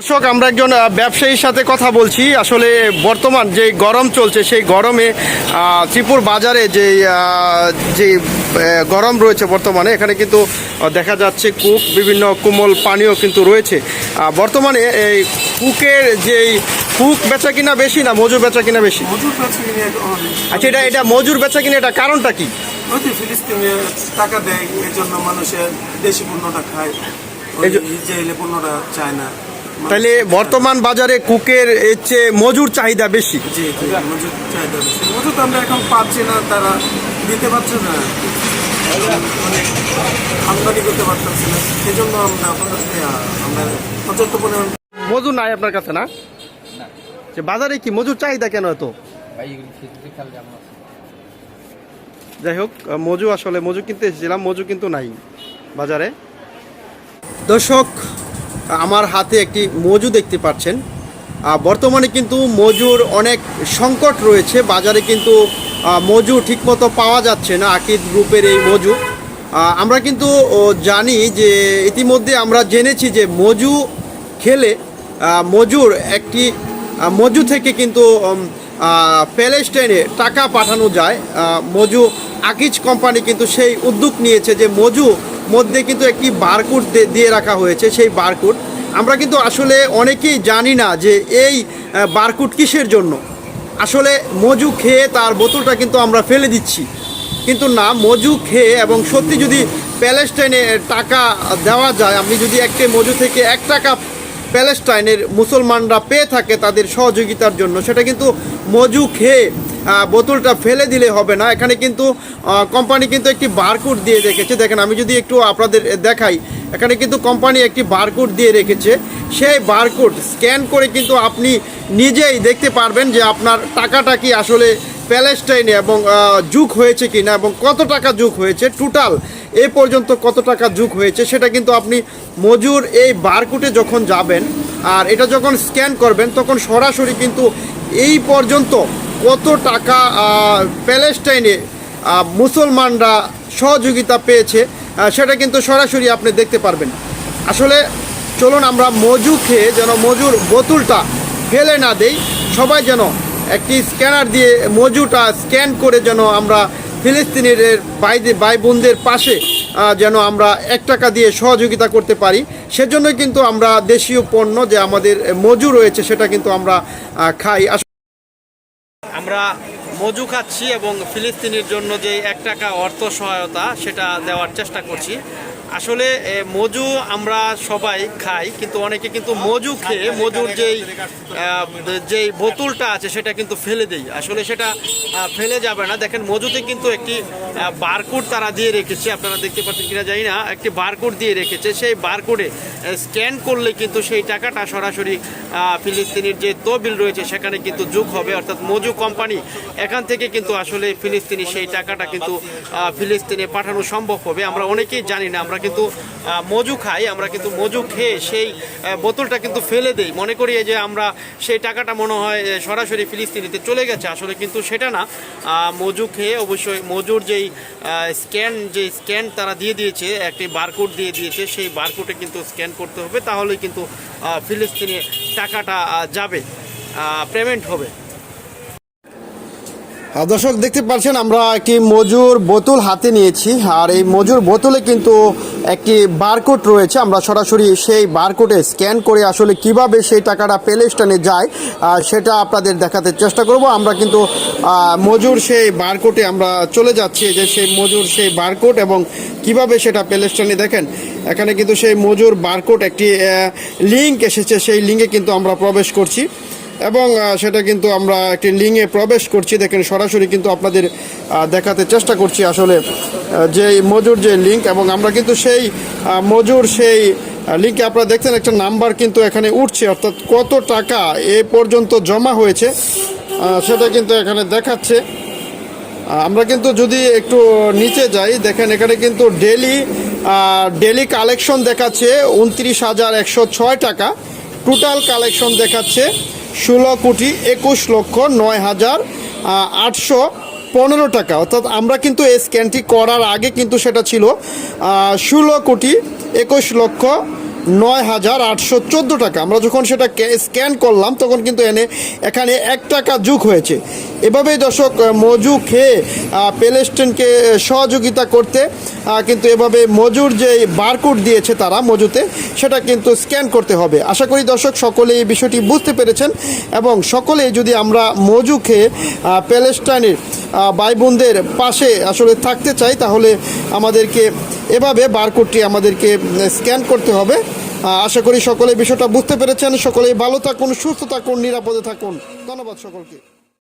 দর্শক আমরা একজন ব্যবসায়ীর সাথে কথা বলছি। আসলে বর্তমান যে গরম চলছে সেই গরমে ত্রিপুর বাজারে যে যে গরম রয়েছে বর্তমানে এখানে কিন্তু দেখা যাচ্ছে কুক বিভিন্ন কোমল পানীয় কিন্তু রয়েছে। বর্তমানে এই কুকের যে কুক বেচা কিনা বেশি না মজুর বেচা কিনা বেশি? আচ্ছা এটা এটা মজুর বেচা কিনা এটা কারণটা কি? ফিলিস্তিনে টাকা দেয় এর জন্য মানুষের দেশি পণ্যটা খায়। পণ্যটা চায় না। তাহলে বর্তমান বাজারে কুকের এর চেয়ে মজুর চাহিদা বেশি? জি জি, মজুর চাহিদা বেশি। মজুর তো আমরা এখন পাচ্ছি না তারা দিতে পারছে না। মানে আমদানি করতে পারতেছে না সেই জন্য আমরা আমরা পর্যাপ্ত পরিমাণ মজুর নাই আপনার কাছে না? যে বাজারে কি মজুর চাহিদা কেন এত? যাই হোক মজু আসলে মজু কিনতে এসেছিলাম মজু কিন্তু নাই বাজারে। দর্শক আমার হাতে একটি মজু দেখতে পাচ্ছেন। বর্তমানে কিন্তু মজুর অনেক সংকট রয়েছে। বাজারে কিন্তু মজু ঠিকমতো পাওয়া যাচ্ছে না আকিদ গ্রুপের এই মজু। আমরা কিন্তু জানি যে ইতিমধ্যে আমরা জেনেছি যে মজু খেলে মজুর একটি মজু থেকে কিন্তু প্যালেস্টাইনে টাকা পাঠানো যায়। মজু আকিজ কোম্পানি কিন্তু সেই উদ্যোগ নিয়েছে যে মজু মধ্যে কিন্তু একটি বারকোড দিয়ে রাখা হয়েছে, সেই বারকোড। আমরা কিন্তু আসলে অনেকেই জানি না যে এই বারকোড কিসের জন্য। আসলে মজু খেয়ে তার বোতলটা কিন্তু আমরা ফেলে দিচ্ছি। কিন্তু না, মজু খেয়ে এবং সত্যি যদি প্যালেস্টাইনে টাকা দেওয়া যায়, আপনি যদি একটি মজু থেকে এক টাকা প্যালেস্টাইনের মুসলমানরা পেয়ে থাকে তাদের সহযোগিতার জন্য, সেটা কিন্তু মজু খেয়ে বোতলটা ফেলে দিলে হবে না। এখানে কিন্তু কোম্পানি কিন্তু একটি বারকোড দিয়ে রেখেছে। দেখেন, আমি যদি একটু আপনাদের দেখাই, এখানে কিন্তু কোম্পানি একটি বারকোড দিয়ে রেখেছে। সেই বারকোড স্ক্যান করে কিন্তু আপনি নিজেই দেখতে পারবেন যে আপনার টাকাটা কি আসলে প্যালেস্টাইনে এবং যুগ হয়েছে কি না এবং কত টাকা যুগ হয়েছে। টোটাল এ পর্যন্ত কত টাকা যুগ হয়েছে, সেটা কিন্তু আপনি মজুর এই বারকোডে যখন যাবেন আর এটা যখন স্ক্যান করবেন, তখন সরাসরি কিন্তু এই পর্যন্ত কত টাকা প্যালেস্টাইনে মুসলমানরা সহযোগিতা পেয়েছে সেটা কিন্তু সরাসরি আপনি দেখতে পারবেন। আসলে চলুন আমরা মজু খেয়ে যেন মজুর বোতলটা ফেলে না দেই, সবাই যেন একটি স্ক্যানার দিয়ে মজুটা স্ক্যান করে যেন আমরা ফিলিস্তিনের ভাই ভাই বোনদের পাশে যেন আমরা এক টাকা দিয়ে সহযোগিতা করতে পারি। সেজন্যই কিন্তু আমরা দেশীয় পণ্য যে আমাদের মজু রয়েছে, সেটা কিন্তু আমরা খাই। আমরা মজু খাচ্ছি এবং ফিলিস্তিনির জন্য যে এক টাকা অর্থ সহায়তা, সেটা দেওয়ার চেষ্টা করছি। আসলে মজু আমরা সবাই খাই, কিন্তু অনেকে কিন্তু মজু খেয়ে মজুর যেই যেই বোতলটা আছে, সেটা কিন্তু ফেলে দেই। আসলে সেটা ফেলে যাবে না। দেখেন, মজুতে কিন্তু একটি বারকোড তারা দিয়ে রেখেছে, আপনারা দেখতে পাচ্ছেন কিনা জানি না, একটি বারকোড দিয়ে রেখেছে। সেই বারকোডে স্ক্যান করলে কিন্তু সেই টাকাটা সরাসরি ফিলিস্তিনির যে তহবিল রয়েছে, সেখানে কিন্তু যোগ হবে। অর্থাৎ মজু কোম্পানি, এখান থেকে কিন্তু আসলে ফিলিস্তিনি সেই টাকাটা কিন্তু ফিলিস্তিনে পাঠানো সম্ভব হবে। আমরা অনেকেই জানি না, আমরা কিন্তু মজু খাই, আমরা কিন্তু মজু খেয়ে সেই বোতলটা কিন্তু ফেলে দেই। মনে করি যে আমরা সেই টাকাটা মনে হয় সরাসরি ফিলিস্তিনিতে চলে গেছে। আসলে কিন্তু সেটা না। মজু খেয়ে অবশ্যই মজুর যেই স্ক্যান যে স্ক্যান তারা দিয়ে দিয়েছে, একটি বারকোড দিয়ে দিয়েছে, সেই বারকোডে কিন্তু স্ক্যান করতে হবে, তাহলেই কিন্তু ফিলিস্তিনে টাকাটা যাবে পেমেন্ট হবে। দর্শক, দেখতে পাচ্ছেন, আমরা একটি মজুর বোতল হাতে নিয়েছি। আর এই মজুর বোতলে কিন্তু একটি বারকোড রয়েছে। আমরা সরাসরি সেই বারকোডে স্ক্যান করে আসলে কীভাবে সেই টাকাটা প্যালেস্টাইনে যায় সেটা আপনাদের দেখাতে চেষ্টা করব। আমরা কিন্তু মজুর সেই বারকোডে আমরা চলে যাচ্ছি। যে সেই মজুর সেই বারকোড এবং কীভাবে সেটা প্যালেস্টাইনে দেখেন, এখানে কিন্তু সেই মজুর বারকোড একটি লিঙ্ক এসেছে। সেই লিঙ্কে কিন্তু আমরা প্রবেশ করছি। এবং সেটা কিন্তু আমরা একটি লিঙ্কে প্রবেশ করছি। দেখেন, সরাসরি কিন্তু আপনাদের দেখাতে চেষ্টা করছি আসলে যে মজুর যে লিঙ্ক এবং আমরা কিন্তু সেই মজুর সেই লিঙ্কে আপনারা দেখছেন একটা নাম্বার কিন্তু এখানে উঠছে, অর্থাৎ কত টাকা এ পর্যন্ত জমা হয়েছে সেটা কিন্তু এখানে দেখাচ্ছে। আমরা কিন্তু যদি একটু নিচে যাই, দেখেন এখানে কিন্তু ডেলি ডেলি কালেকশন দেখাচ্ছে, উনত্রিশ হাজার একশো ছয় টাকা। টোটাল কালেকশন দেখাচ্ছে ষোলো কোটি একুশ লক্ষ নয় হাজার আটশো পনেরো টাকা। অর্থাৎ আমরা কিন্তু এই স্ক্যানটি করার আগে কিন্তু সেটা ছিল ষোলো কোটি একুশ লক্ষ নয় হাজার আটশো চোদ্দ টাকা। আমরা যখন সেটা স্ক্যান করলাম তখন কিন্তু এনে এখানে এক টাকা যুগ হয়েছে। এভাবেই দর্শক মজু খেয়ে আহ, প্যালেস্টাইনকে সহযোগিতা করতে কিন্তু এভাবে মজুর যে বারকোড দিয়েছে তারা মজুতে সেটা কিন্তু স্ক্যান করতে হবে। আশা করি দর্শক সকলে এই বিষয়টি বুঝতে পেরেছেন এবং সকলেই যদি আমরা মজু খেয়ে প্যালেস্টাইনের ভাই বোনদের পাশে আসলে থাকতে চাই তাহলে আমাদেরকে এভাবে বারকোডটি আমাদেরকে স্ক্যান করতে হবে। আশা করি সকলে বিষয়টা বুঝতে পেরেছেন। সকলেই ভালো থাকুন, সুস্থ থাকুন, নিরাপদে থাকুন। ধন্যবাদ সকলকে।